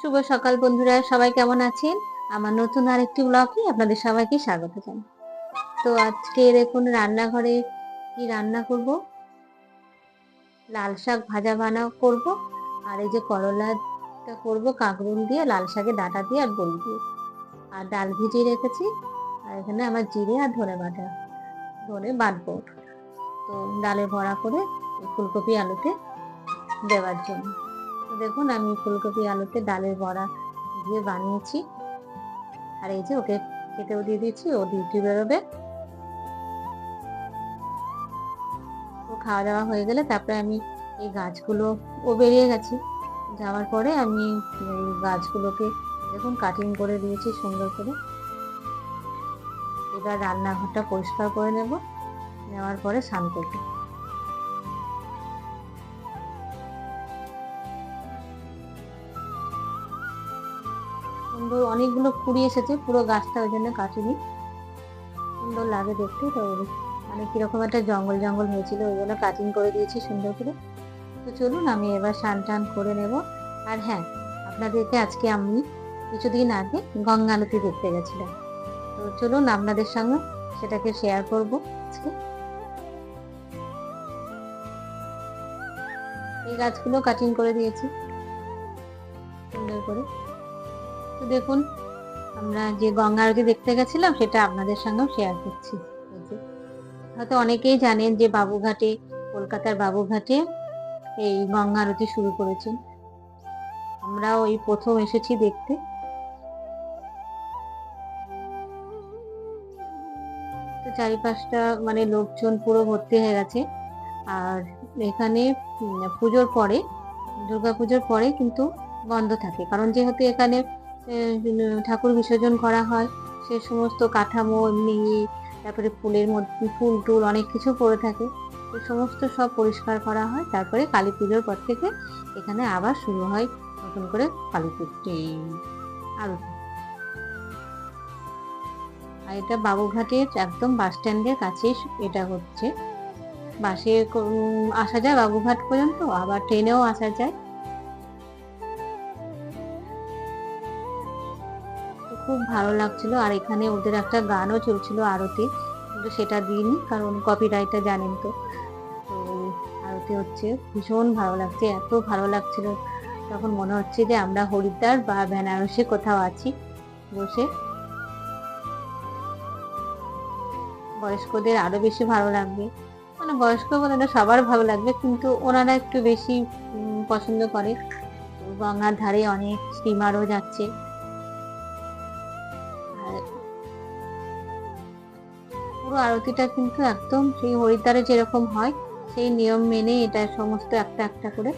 শুভ সকাল বন্ধুরা, সবাই কেমন আছেন? আমার নতুন আরেকটি ব্লগে আপনাদের সবাইকে স্বাগত জানাই। তো আজকে দেখুন রান্নাঘরে কি রান্না করব? লাল শাক ভাজা বানা করব, আর এই যে করলাটা করব, কাঁকরুল দিয়ে, লাল শাকে ডাটা দিয়ে আর বড়ি দিয়ে। আর ডাল ভিজিয়ে রেখেছি, আর এখানে আমার জিরে আর ধনে বাটা। ধনে বাটবো। তো ডালে ভরা করে ফুলকপি আলুতে দেওয়ার জন্য। দেখুন, আমি ফুলকপি, আলুতে ডালের বড়া দিয়ে বানিয়েছি। আর এই যে ওকে খেতেও দিয়ে দিয়েছি, ও ডিউটি বেরোবে। ও খাওয়া দাওয়া হয়ে গেলে তারপরে আমি এই গাছগুলো, ও বেরিয়ে গেছে। যাওয়ার পরে আমি এই গাছগুলোকে দেখুন কাটিং করে দিয়েছি সুন্দর করে। এবার রান্নাঘরটা পরিষ্কার করে নেব। নেওয়ার পরে করব সুন্দর অনেকগুলো কুড়ি এসেছে, পুরো গাছটা ওই জন্য কাটিনি। সুন্দর লাগে দেখতে, তো মানে কীরকম একটা জঙ্গল জঙ্গল হয়েছিল, ওই জন্য কাটিং করে দিয়েছি সুন্দর করে। তো চলুন, আমি এবার স্নান টান করে নেব। আর হ্যাঁ আপনাদেরকে আজকে আমি কিছুদিন আগে গঙ্গা আলতি দেখতে গেছিলাম। তো চলুন, আপনাদের সঙ্গে সেটাকে শেয়ার করব আজকে। এই গাছগুলো কাটিং করে দিয়েছি। সুন্দর করে। তো দেখুন, আমরা যে গঙ্গা আরতি দেখতে গেছিলাম, সেটা আপনাদের সঙ্গেও শেয়ার করছি। হয়তো অনেকেই জানেন যে বাবুঘাটে, কলকাতার বাবুঘাটে এই গঙ্গা আরতি শুরু করেছেন। আমরাও এই প্রথম এসেছি দেখতে। চারিপাশটা মানে লোকজন পুরো ভর্তি হয়ে গেছে। আর এখানে পুজোর পরে, দুর্গাপুজোর পরে কিন্তু বন্ধ থাকে। কারণ যেহেতু এখানে ঠাকুর বিসর্জন করা হয়। সে সমস্ত কাঠামো এমনি তারপরে ফুলের মধ্যে, ফুল টুল অনেক কিছু পড়ে থাকে। সে সমস্ত সব পরিষ্কার করা হয়। তারপরে কালী পুজোর পর থেকে এখানে আবার শুরু হয় নতুন করে কালী পুজো আরতি। আর এটা বাবুঘাটের একদম বাস স্ট্যান্ডের কাছেই এটা হচ্ছে। বাসে আসা যায় বাবুঘাট পর্যন্ত, আবার ট্রেনেও আসা যায়। খুব ভালো লাগছিল। আর এখানে ওদের একটা গানও চলছিল আরতি। কিন্তু সেটা দিইনি, কারণ কপিরাইটটা জানেন তো। তো আরতি হচ্ছে ভীষণ ভালো লাগছে, এত ভালো লাগছিল। তখন মনে হচ্ছে যে আমরা হরিদ্বার বা বেনারসে কোথাও আছি বসে। বয়স্কদের আরও বেশি ভালো লাগবে। মানে বয়স্ক বলে সবার ভালো লাগবে, কিন্তু ওনারা একটু বেশি পছন্দ করে। গঙ্গার ধারে অনেক স্টিমারও যাচ্ছে। আরতিটা কিন্তু একদম সেই হরিদ্বারে যেরকম হয়, সেই নিয়ম মেনে এটা সমস্ত একটা একটা করে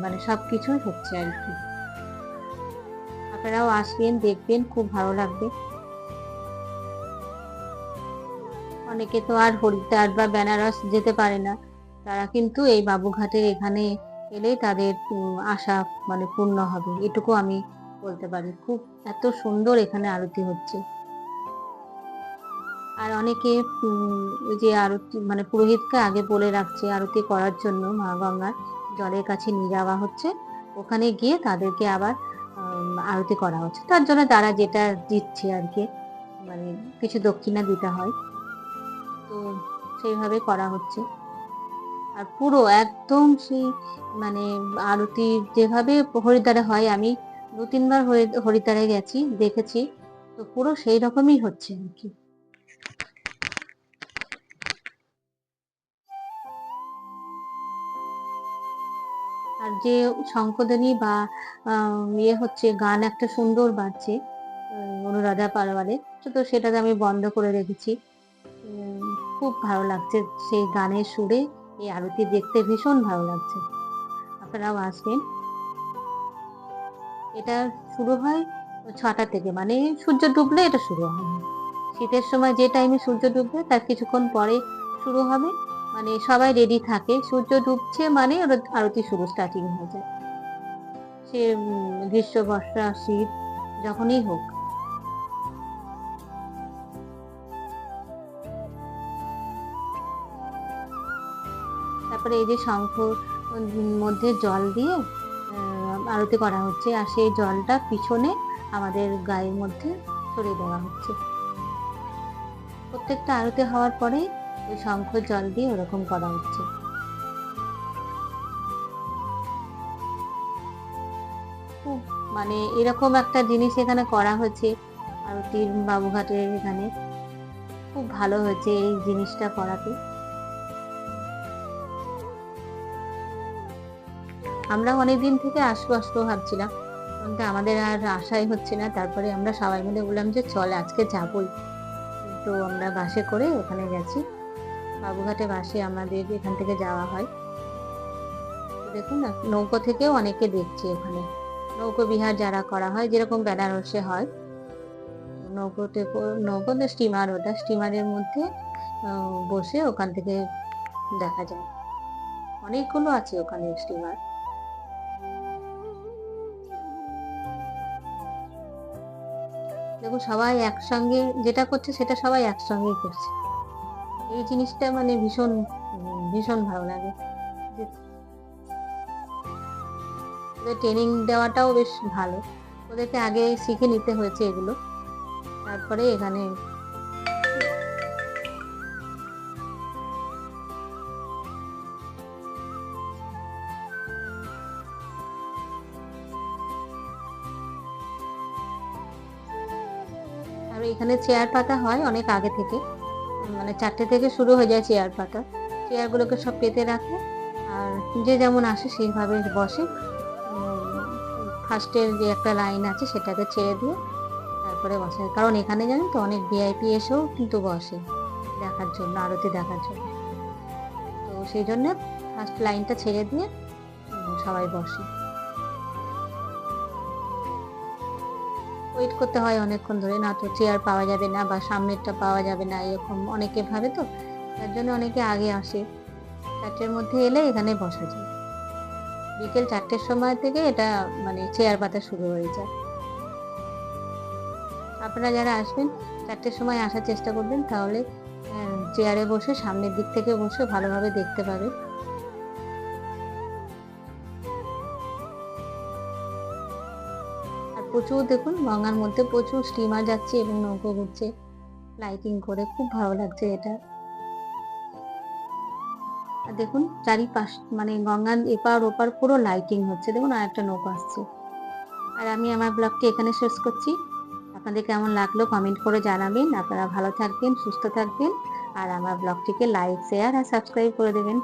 মানে সবকিছুই হচ্ছে আর কি। আপনারাও আসবেন, দেখবেন, খুব ভালো লাগবে। অনেকে তো আর হরিদ্বার বা বেনারস যেতে পারে না। তারা কিন্তু এই বাবুঘাটের এখানে এলেই তাদের আশা মানে পূর্ণ হবে। এটুকু আমি বলতে পারি। খুব এত সুন্দর এখানে আরতি হচ্ছে। আর অনেকে যে আরতি মানে পুরোহিতকে আগে বলে রাখছে আরতি করার জন্য মা গঙ্গার জলের কাছে নিয়ে যাওয়া হচ্ছে। ওখানে গিয়ে তাদেরকে আবার আরতি করা হচ্ছে। তার জন্য তারা যেটা দিচ্ছে আর কি মানে কিছু দক্ষিণা দিতে হয়। তো সেইভাবে করা হচ্ছে। আর পুরো একদম সেই মানে আরতি যেভাবে হরিদ্বারে হয়, আমি দু তিনবার হরি- হরিদ্বারে গেছি, দেখেছি। তো পুরো সেই রকমই হচ্ছে আর কি। যে শঙ্খধ্বনি বা ইয়ে হচ্ছে গান একটা সুন্দর বাজছে অনুরাধা পারওয়ারের। তো সেটাকে আমি বন্ধ করে রেখেছি। খুব ভালো লাগছে সেই গানের সুরে, এই আরতি দেখতে ভীষণ ভালো লাগছে। আপনারাও আসবেন। এটা শুরু হয় ছটা থেকে মানে সূর্য ডুবলে এটা শুরু হয়। শীতের সময় যে টাইমে সূর্য ডুববে, তার কিছুক্ষণ পরে শুরু হবে। মানে সবাই রেডি থাকে। সূর্য ডুবছে মানে আরতি শুরু স্টার্টিং হয়ে যায় সে গ্রীষ্ম, বর্ষা, শীত, যখনই হোক। তারপরে এই যে শঙ্খ মধ্যে জল দিয়ে আরতি করা হচ্ছে। আর সেই জলটা পিছনে আমাদের গায়ের মধ্যে ছড়িয়ে দেওয়া হচ্ছে। প্রত্যেকটা আরতি হওয়ার পরে ওই শঙ্খ জল দিয়ে ওরকম করা হচ্ছে। মানে এরকম একটা জিনিস এখানে করা হয়েছে আরতির বাবুঘাটের এখানে। খুব ভালো হয়েছে এই জিনিসটা করাতে। আমরা অনেকদিন থেকে আসব আসব ভাবছিলাম, কিন্তু আমাদের আর আশাই হচ্ছে না। তারপরে আমরা সবাই মিলে বললাম যে, চল আজকে যাবই। তো আমরা বাসে করে ওখানে গেছি। বাবুঘাটে বাসে আমাদের এখান থেকে যাওয়া হয়। দেখুন না, নৌকো থেকেও অনেকে দেখছি ওখানে নৌকো বিহার যারা করা হয়, যেরকম বেনারসে হয়, নৌকোতে নৌকো তো স্টিমার ওটা স্টিমারের মধ্যে বসে ওখান থেকে দেখা যায়। অনেকগুলো আছে ওখানে স্টিমার দেখুন, সবাই একসঙ্গে যেটা করছে, সেটা সবাই একসঙ্গেই করছে। এই জিনিসটা মানে ভীষণ ভীষণ ভালো লাগে। ওদের ট্রেনিং দেওয়াটাও বেশ ভালো। ওদেরকে আগে শিখে নিতে হয়েছে এগুলো। তারপরে এখানে এখানে চেয়ার পাতা হয় অনেক আগে থেকে। মানে চারটে থেকে শুরু হয়ে যায় চেয়ার পাতা। চেয়ারগুলোকে সব পেতে রাখে। আর যে যেমন আসে সেইভাবে বসে। ফার্স্টের যে একটা লাইন আছে সেটাকে ছেড়ে দিয়ে তারপরে বসে। কারণ এখানে জানেন তো অনেক ভিআইপি এসেও কিন্তু বসে দেখার জন্য, আরতি দেখার জন্য। তো সেই জন্য ফার্স্ট লাইনটা ছেড়ে দিয়ে সবাই বসে। ওয়েট করতে হয় অনেকক্ষণ ধরে, না তো চেয়ার পাওয়া যাবে না বা সামনেরটা পাওয়া যাবে না, এরকম অনেকে ভাবে তো, তার জন্য অনেকে আগে আসে। চারটের মধ্যে এলে এখানে বসা যায়। বিকেল চারটের সময় থেকে এটা মানে চেয়ার পাতা শুরু হয়ে যায়। আপনারা যারা আসবেন, চারটের সময় আসার চেষ্টা করবেন, তাহলে চেয়ারে বসে সামনের দিক থেকে বসে ভালোভাবে দেখতে পাবেন। প্রচুর দেখুন, গঙ্গার মধ্যে প্রচুর স্টিমার যাচ্ছে এবং নৌকো ঘুরছে। লাইটিং করে খুব ভালো লাগছে এটা। আর দেখুন, চারিপাশ মানে গঙ্গার এপার ওপার পুরো লাইটিং হচ্ছে। দেখুন, আর একটা নৌকো আসছে। আর আমি আমার ব্লগটি এখানে শেষ করছি। আপনাদের কেমন লাগল কমেন্ট করে জানাবেন। আপনারা ভালো থাকবেন, সুস্থ থাকবেন। আর আমার ব্লগটিকে লাইক শেয়ার আর সাবস্ক্রাইব করে দেবেন।